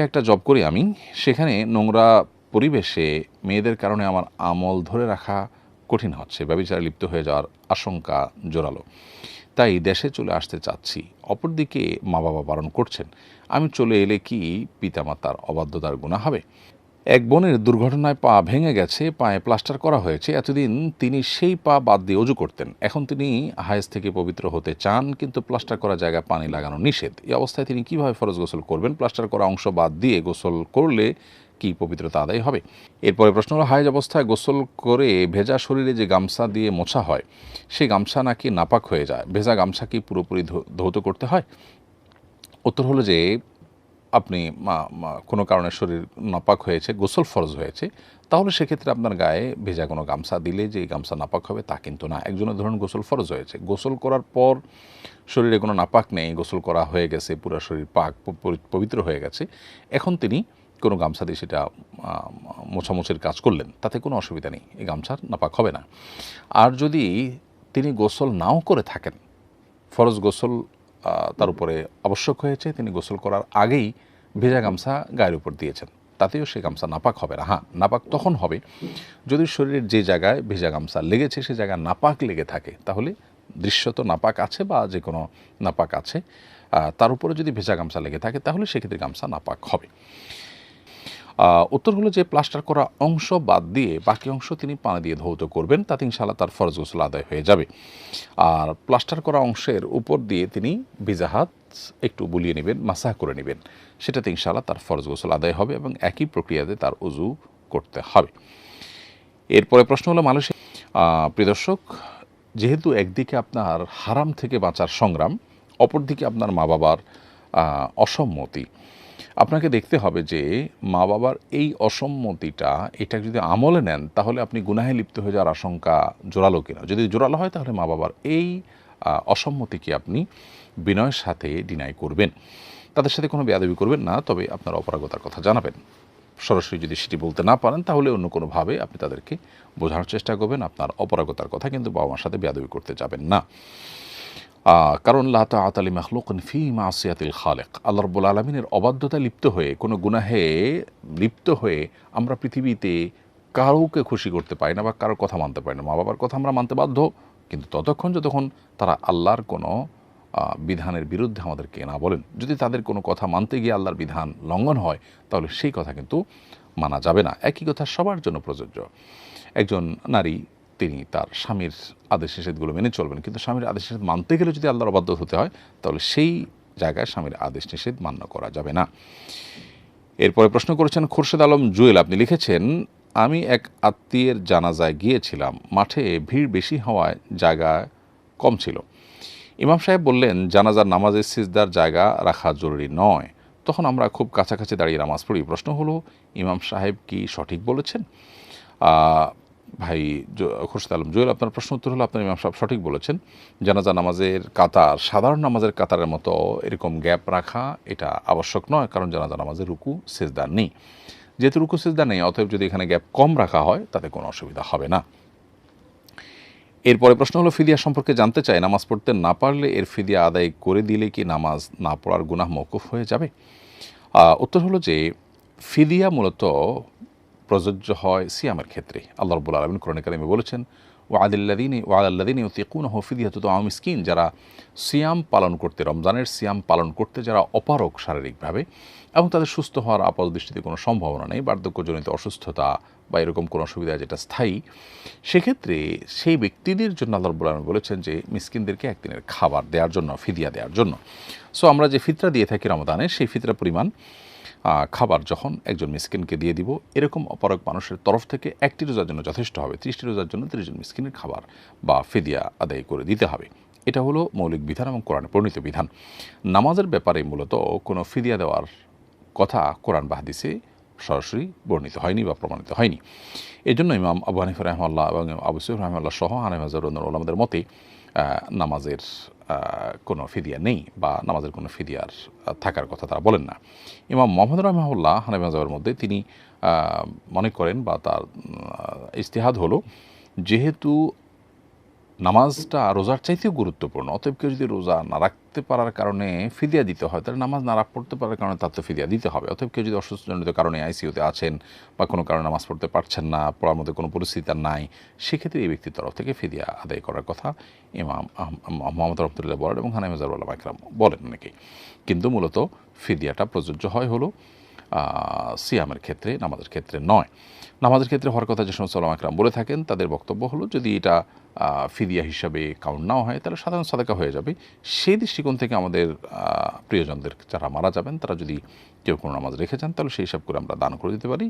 একটা জব করি আমি, সেখানে নোংরা পরিবেশে মেয়েদের কারণে আমার আমল ধরে রাখা কঠিন হচ্ছে, ব্যবচারে লিপ্ত হয়ে যাওয়ার আশঙ্কা জোরালো। তাই দেশে চলে আসতে চাচ্ছি, অপরদিকে মা বাবা বারণ করছেন, আমি চলে এলে কি পিতামাতার অবাধ্যতার গুণা হবে? এক বোনের দুর্ঘটনায় পা ভেঙে গেছে, পায়ে প্লাস্টার করা হয়েছে। এতদিন তিনি সেই পা বাদ দিয়ে অজু করতেন। এখন তিনি হায়েস থেকে পবিত্র হতে চান, কিন্তু প্লাস্টার করা জায়গায় পানি লাগানো নিষেধ। এই অবস্থায় তিনি কীভাবে ফরজ গোসল করবেন? প্লাস্টার করা অংশ বাদ দিয়ে গোসল করলে কি পবিত্রতা আদায় হবে? এরপরে প্রশ্ন হলো, হায়েজ অবস্থায় গোসল করে ভেজা শরীরে যে গামছা দিয়ে মোছা হয় সেই গামছা নাকি নাপাক হয়ে যায়? ভেজা গামছা কি পুরোপুরি ধৌত করতে হয়? উত্তর হলো যে আপনি কোনো কারণে শরীর নাপাক হয়েছে, গোসল ফরজ হয়েছে, তাহলে সেক্ষেত্রে আপনার গায়ে ভেজা কোনো গামছা দিলে যে গামছা নাপাক হবে তা কিন্তু না। একজনের ধরুন গোসল ফরজ হয়েছে, গোসল করার পর শরীরে কোনো নাপাক নেই, গোসল করা হয়ে গেছে, পুরো শরীর পাক পবিত্র হয়ে গেছে, এখন তিনি কোনো গামছা দিয়ে সেটা মোছামুছির কাজ করলেন, তাতে কোনো অসুবিধা নেই, এই গামছার নাপাক হবে না। আর যদি তিনি গোসল নাও করে থাকেন, ফরজ গোসল তার উপরে আবশ্যক হয়েছে, তিনি গোসল করার আগেই ভেজা গামছা গায়ের উপর দিয়েছেন। তাতেও সে গামছা নাপাক হবে না। হ্যাঁ নাপাক তখন হবে। যদি শরীরের যে জায়গায় ভেজা গামছা লেগেছে, সে জায়গায় নাপাক লেগে থাকে, তাহলে দৃশ্যত নাপাক আছে বা যে কোনো নাপাক আছে তার উপরে যদি ভেজা গামছা লেগে থাকে, তাহলে সেক্ষেত্রে গামছা নাপাক হবে। উত্তর হলো যে প্লাস্টার করা অংশ বাদ দিয়ে বাকি অংশ তিনি পানি দিয়ে ধৌত করবেন, তাতে ইনশাল্লাহ তার ফরজ গোসল আদায় হয়ে যাবে। আর প্লাস্টার করা অংশের উপর দিয়ে তিনি বিজাহাত একটু বুলিয়ে নেবেন মাসাহ করে নেবেন। সেটাতে ইনশাল্লাহ তার ফরজ গোসল আদায় হবে এবং একই প্রক্রিয়াতে তার উজু করতে হবে। এরপরে প্রশ্ন হলো মালয়েশিয়া। আহ, প্রিয় দর্শক যেহেতু একদিকে আপনার হারাম থেকে বাঁচার সংগ্রাম অপরদিকে আপনার মা বাবার অসম্মতি। আপনাকে দেখতে হবে যে মা বাবার এই অসম্মতিটা এটা যদি আমলে নেন তাহলে আপনি গুনাহে লিপ্ত হয়ে যাওয়ার আশঙ্কা জোরালো কিনা। যদি জোরালো হয় তাহলে মা বাবার এই অসম্মতিকে আপনি বিনয়ের সাথে ডিনাই করবেন। তাদের সাথে কোনো বেয়াদবি করবেন না, তবে আপনার অপারগতার কথা জানাবেন। সরাসরি যদি সেটি বলতে না পারেন, তাহলে অন্য কোনোভাবে আপনি তাদেরকে বোঝানোর চেষ্টা করবেন। আপনার অপরাগতার কথা কিন্তু বাবা মার সাথে বেয়াদবি করতে যাবেন না। কারণ লাতা আতালি মাহলুকন ফি মাসিয়াতিল খালেক। আল্লাহ রব্বুল আলমিনের অবাধ্যতা লিপ্ত হয়ে, কোনো গুনাহে লিপ্ত হয়ে আমরা পৃথিবীতে কারোকে খুশি করতে পারি না বা কারোর কথা মানতে পারি না। মা বাবার কথা আমরা মানতে বাধ্য। কিন্তু ততক্ষণ যতক্ষণ তারা আল্লাহর কোনো বিধানের বিরুদ্ধে আমাদেরকে না বলেন। যদি তাদের কোনো কথা মানতে গিয়ে আল্লাহর বিধান লঙ্ঘন হয়, তাহলে সেই কথা কিন্তু মানা যাবে না। একই কথা সবার জন্য প্রযোজ্য। একজন নারী, তিনি তার স্বামীর আদেশ নিষেধগুলো মেনে চলবেন। কিন্তু স্বামীর আদেশ নিষেধ মানতে গেলে যদি আল্লাহর অবাধ্য হতে হয়, তাহলে সেই জায়গায় স্বামীর আদেশ নিষেধ মান্য করা যাবে না। এরপরে প্রশ্ন করেছেন খুরশেদ আলম জুয়েল, আপনি লিখেছেন, আমি এক আত্মীয়ের জানাজায় গিয়েছিলাম। মাঠে ভিড় বেশি হওয়ায় জায়গা কম ছিল। ইমাম সাহেব বললেন, জানাজার নামাজের সিজদার জায়গা রাখা জরুরি নয়। তখন আমরা খুব কাছাকাছি দাঁড়িয়ে নামাজ পড়ি। প্রশ্ন হলো, ইমাম সাহেব কি সঠিক বলেছেন? ভাই খুরশেদ আলম জুয়েল, আপনার প্রশ্ন উত্তর হলো, আপনার ইমাম সাহেব সঠিক বলেছেন। জানাজা নামাজের কাতার, সাধারণ নামাজের কাতারের মতো এরকম গ্যাপ রাখা, এটা আবশ্যক নয়, কারণ জানাজা নামাজের রুকু সেজদার নেই। যেহেতু রুকু, সেজদা নেই, অতএব যদি এখানে গ্যাপ কম রাখা হয়, তাতে কোনো অসুবিধা হবে না। এরপরে প্রশ্ন হলো, ফিদিয়া সম্পর্কে জানতে চাই নামাজ পড়তে না পারলে এর ফিদিয়া আদায় করে দিলে কি নামাজ না পড়ার গুনাহ মৌকুফ হয়ে যাবে? উত্তর হলো যে, ফিদিয়া মূলত প্রযোজ্য হয় সিয়ামের ক্ষেত্রে। আল্লাহ রবুল্লা আলমিন কোরআন কারিমে বলেছেন ওয়াদিল্লাদিন ওয়াদাল্লাদিন ইউতিকুন হফিদিয়া তো মিসকিন, যারা সিয়াম পালন করতে, রমজানের সিয়াম পালন করতে যারা অপারক শারীরিকভাবে এবং তাদের সুস্থ হওয়ার আপাত দৃষ্টিতে কোনো সম্ভাবনা নেই, বার্ধক্যজনিত অসুস্থতা বা এরকম কোনো অসুবিধা যেটা স্থায়ী, সেক্ষেত্রে সেই ব্যক্তিদের জন্য আল্লাহ বলেছেন যে মিসকিনদেরকে একদিনের খাবার দেওয়ার জন্য, ফিদিয়া দেওয়ার জন্য। সো আমরা যে ফিতরা দিয়ে থাকি রমদানে সেই ফিতরা পরিমাণ খাবার যখন একজন মিসকিনকে দিয়ে দিব, এরকম অপারক মানুষের তরফ থেকে একটি রোজার জন্য যথেষ্ট হবে। ত্রিশটি রোজার জন্য ত্রিশজন মিসকিনের খাবার বা ফিদিয়া আদায় করে দিতে হবে। এটা হলো মৌলিক বিধান এবং কোরআনে প্রণীত বিধান। নামাজের ব্যাপারে মূলত কোনো ফিদিয়া দেওয়ার কথা কোরআন বাহাদিসে সরাসরি বর্ণিত হয়নি বা প্রমাণিত হয়নি। এই জন্য ইমাম আবু হানিফ রহমাল্লাহ এবং আবু সৈফ রহমাল্লাহ সহ হানিফ ওলামাদের মতে নামাজের কোনো ফিদিয়া নেই বা নামাজের কোনো ফিদিয়ার থাকার কথা তারা বলেন না। ইমাম মোহাম্মদ রহমাউল্লাহ হানাবি মজাবের মধ্যে তিনি মনে করেন বা তার ইস্তেহাদ হলো যেহেতু নামাজটা রোজার চাইতেও গুরুত্বপূর্ণ, অতএব কেউ যদি রোজা না রাখতে পারার কারণে ফিদিয়া দিতে হয়। তাহলে নামাজ না পড়তে পারার কারণে তার তো ফিদিয়া দিতে হবে। অথবা কেউ যদি অসুস্থজনিত কারণে আইসিউতে আছেন বা কোনো কারণে নামাজ পড়তে পারছেন না, পড়ার মধ্যে কোনো পরিস্থিতি নাই, সেক্ষেত্রে এই ব্যক্তির তরফ থেকে ফিদিয়া আদায় করার কথা ইমাম মোহাম্মদ রহমতুল্লাহ বলেন এবং হানাই মেজারুল্লাহ একরাম বলেন অনেকেই। কিন্তু মূলত ফিদিয়াটা প্রযোজ্য হয় হলো সিয়ামের ক্ষেত্রে, নামাজের ক্ষেত্রে নয়। নামাজের ক্ষেত্রে হওয়ার কথা যে সমস্ত একরাম বলে থাকেন, তাদের বক্তব্য হলো, যদি এটা ফিদিয়া হিসাবে কাউন্ট নাও হয়, তাহলে সাধারণ সাদাকা হয়ে যাবে। সেই দৃষ্টিকোণ থেকে আমাদের প্রিয়জনদের যারা মারা যাবেন, তারা যদি কেউ কোনো নামাজ রেখে যান, তাহলে সেই হিসাব করে আমরা দান করে দিতে পারি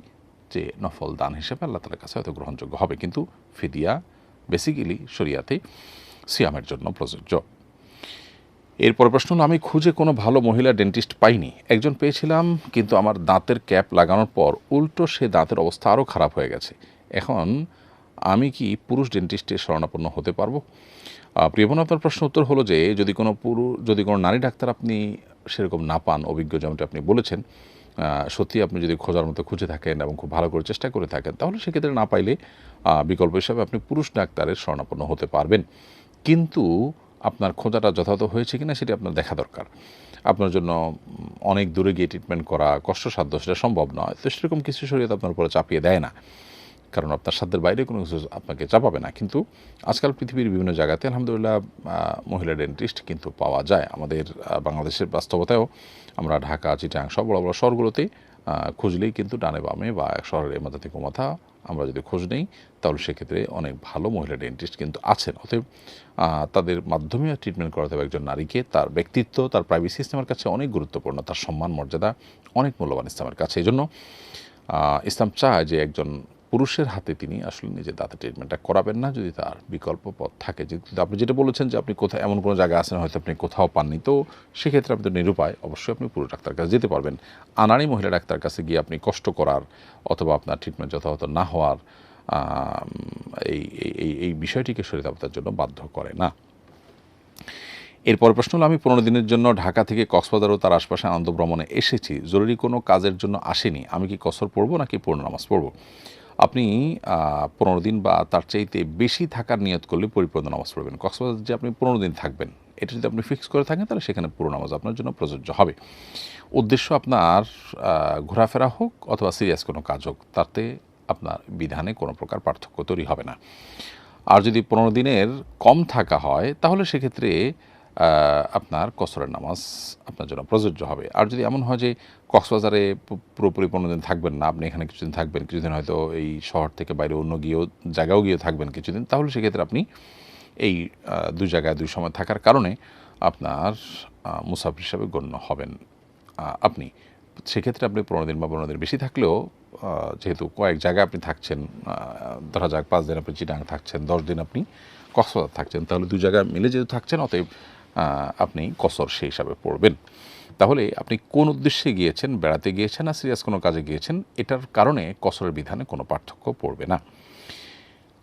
যে নফল দান হিসেবে আল্লাহ তালার কাছে হয়তো গ্রহণযোগ্য হবে। কিন্তু ফিদিয়া বেসিক্যালি শরিয়াতে সিয়ামের জন্য প্রযোজ্য। এরপর প্রশ্ন হলো আমি খুঁজে কোনো ভালো মহিলা ডেন্টিস্ট পাইনি। একজন পেয়েছিলাম কিন্তু আমার দাঁতের ক্যাপ লাগানোর পর উল্টো সে দাঁতের অবস্থা আরও খারাপ হয়ে গেছে। এখন আমি কি পুরুষ ডেন্টিস্টের শরণাপন্ন হতে পারব? আহ, আপনার প্রশ্ন উত্তর হলো যে যদি কোনো পুরুষ যদি কোনো নারী ডাক্তার আপনি সেরকম না পান অভিজ্ঞ যেমনটি আপনি বলেছেন সত্যি আপনি যদি খোঁজার মতো খুঁজে থাকেন এবং খুব ভালো করে চেষ্টা করে থাকেন তাহলে সেক্ষেত্রে না পাইলে বিকল্প হিসাবে আপনি পুরুষ ডাক্তারের শরণাপন্ন হতে পারবেন। কিন্তু আপনার খোঁজাটা যথাযথ হয়েছে কিনা সেটি আপনার দেখা দরকার। আপনার জন্য অনেক দূরে গিয়ে ট্রিটমেন্ট করা কষ্টসাধ্য সেটা সম্ভব নয়। তো সেরকম কিছু শরীয়ত আপনার উপরে চাপিয়ে দেয় না। কারণ আপনার সাধ্যের বাইরে কোনো কিছু আপনাকে চাপাবে না। কিন্তু আজকাল পৃথিবীর বিভিন্ন জায়গাতে আলহামদুলিল্লাহ মহিলা ডেন্টিস্ট কিন্তু পাওয়া যায়। আমাদের বাংলাদেশের বাস্তবতায়ও আমরা ঢাকা চিটাং সব বড় বড় শহরগুলোতে আহ, খুঁজলেই কিন্তু ডানে বামে বা এক শহরের মাথা থেকে মাথা আমরা যদি খোঁজ নেই, তাহলে সেক্ষেত্রে অনেক ভালো মহিলা ডেন্টিস্ট কিন্তু আছেন। অতএব তাদের মাধ্যমে ট্রিটমেন্ট করাতে হবে একজন নারীকে। তার ব্যক্তিত্ব, তার প্রাইভেসি সিস্টেমের কাছে অনেক গুরুত্বপূর্ণ। তার সম্মান, মর্যাদা অনেক মূল্যবান ইসলামের কাছে। এই জন্য ইসলাম চায় যে একজন পুরুষের হাতে তিনি আসলে নিজের দাঁতের ট্রিটমেন্টটা করাবেন না, যদি তার বিকল্প পথ থাকে। যে আপনি যেটা বলেছেন যে আপনি কোথাও এমন কোনো জায়গায় আছেন, হয়তো আপনি কোথাও পাননি, তো সেক্ষেত্রে আপনি নিরুপায় অবশ্যই আপনি পুরুষ ডাক্তার কাছে যেতে পারবেন। আনারি মহিলা ডাক্তার কাছে গিয়ে আপনি কষ্ট করার অথবা আপনার ট্রিটমেন্ট যথাযথ না হওয়ার এই, এই- এই বিষয়টিকে শরীর আপনার জন্য বাধ্য করে না। এরপর প্রশ্ন হলো, আমি পনেরো দিনের জন্য ঢাকা থেকে কক্সবাজার ও তার আশপাশে আনন্দ ভ্রমণে এসেছি। জরুরি কোনো কাজের জন্য আসেনি। আমি কি কসর পড়ব নাকি পূর্ণ নামাজ পড়ব? আপনি পনেরো দিন বা তার চাইতে বেশি থাকার নিয়ত করলে পরিপূর্ণ নামাজ পড়বেন। কক্সবাজার যে আপনি পনেরো দিন থাকবেন, এটা যদি আপনি ফিক্স করে থাকেন, তাহলে সেখানে পুরো নামাজ আপনার জন্য প্রযোজ্য হবে। উদ্দেশ্য আপনার ঘোরাফেরা হোক অথবা সিরিয়াস কোনো কাজ হোক, তাতে আপনার বিধানে কোনো প্রকার পার্থক্য তৈরি হবে না। আর যদি পনেরো দিনের কম থাকা হয়, তাহলে সেক্ষেত্রে আপনার কসরের নামাজ আপনার জন্য প্রযোজ্য হবে। আর যদি এমন হয় যে কক্সবাজারে পুরোপুরি পনেরো দিন থাকবেন না, আপনি এখানে কিছুদিন থাকবেন, কিছুদিন হয়তো এই শহর থেকে বাইরে অন্য গিয়েও জায়গাও গিয়ে থাকবেন কিছুদিন, তাহলে সেক্ষেত্রে আপনি এই দুই জায়গায় দুই সময় থাকার কারণে আপনার মুসাফির হিসাবে গণ্য হবেন। আপনি সেক্ষেত্রে আপনি পনেরো দিন বা পনেরো দিন বেশি থাকলেও যেহেতু কয়েক জায়গায় আপনি থাকছেন ধরা যাক পাঁচ দিন আপনি চিটাং থাকছেন, দশ দিন আপনি কক্সবাজার থাকছেন, তাহলে দুই জায়গায় মিলে যেহেতু থাকছেন, অতএব আপনি কসর সেই হিসাবে পড়বেন। তাহলে আপনি কোন উদ্দেশ্যে গিয়েছেন, বেড়াতে গিয়েছেন না সিরিয়াস কোনো কাজে গিয়েছেন, এটার কারণে কসরের বিধানে কোনো পার্থক্য পড়বে না।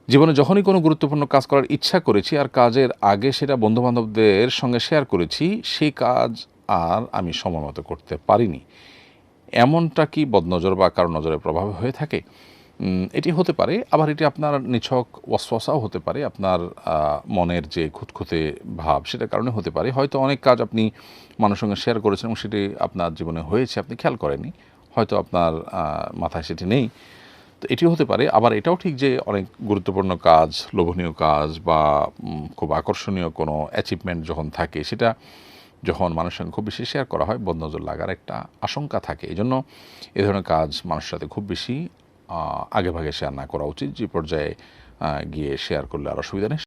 জীবনে যখনই কোনো গুরুত্বপূর্ণ কাজ করার ইচ্ছা করেছি আর কাজের আগে সেটা বন্ধুবান্ধবদের সঙ্গে শেয়ার করেছি, সেই কাজ আর আমি সময় মতো করতে পারিনি। এমনটা কি বদনজর বা কারও নজরের প্রভাবে হয়ে থাকে? এটি হতে পারে, আবার এটি আপনার নিছক ওয়াসওয়াসাও হতে পারে, আপনার মনের যে খুঁতখুঁতে ভাব সেটার কারণে হতে পারে। হয়তো অনেক কাজ আপনি মানুষের সঙ্গে শেয়ার করেছেন এবং সেটি আপনার জীবনে হয়েছে, আপনি খেয়াল করেননি। হয়তো আপনার মাথায় সেটি নেই। তো এটিও হতে পারে, আবার এটাও ঠিক যে অনেক গুরুত্বপূর্ণ কাজ, লোভনীয় কাজ বা খুব আকর্ষণীয় কোনো অ্যাচিভমেন্ট যখন থাকে, সেটা যখন মানুষের সঙ্গে খুব বেশি শেয়ার করা হয়, বদনজর লাগার একটা আশঙ্কা থাকে। এই জন্য এ ধরনের কাজ মানুষের সাথে খুব বেশি আগেভাগে শেয়ার না করা উচিত। যে পর্যায়ে গিয়ে শেয়ার করলে আর অসুবিধা নেই।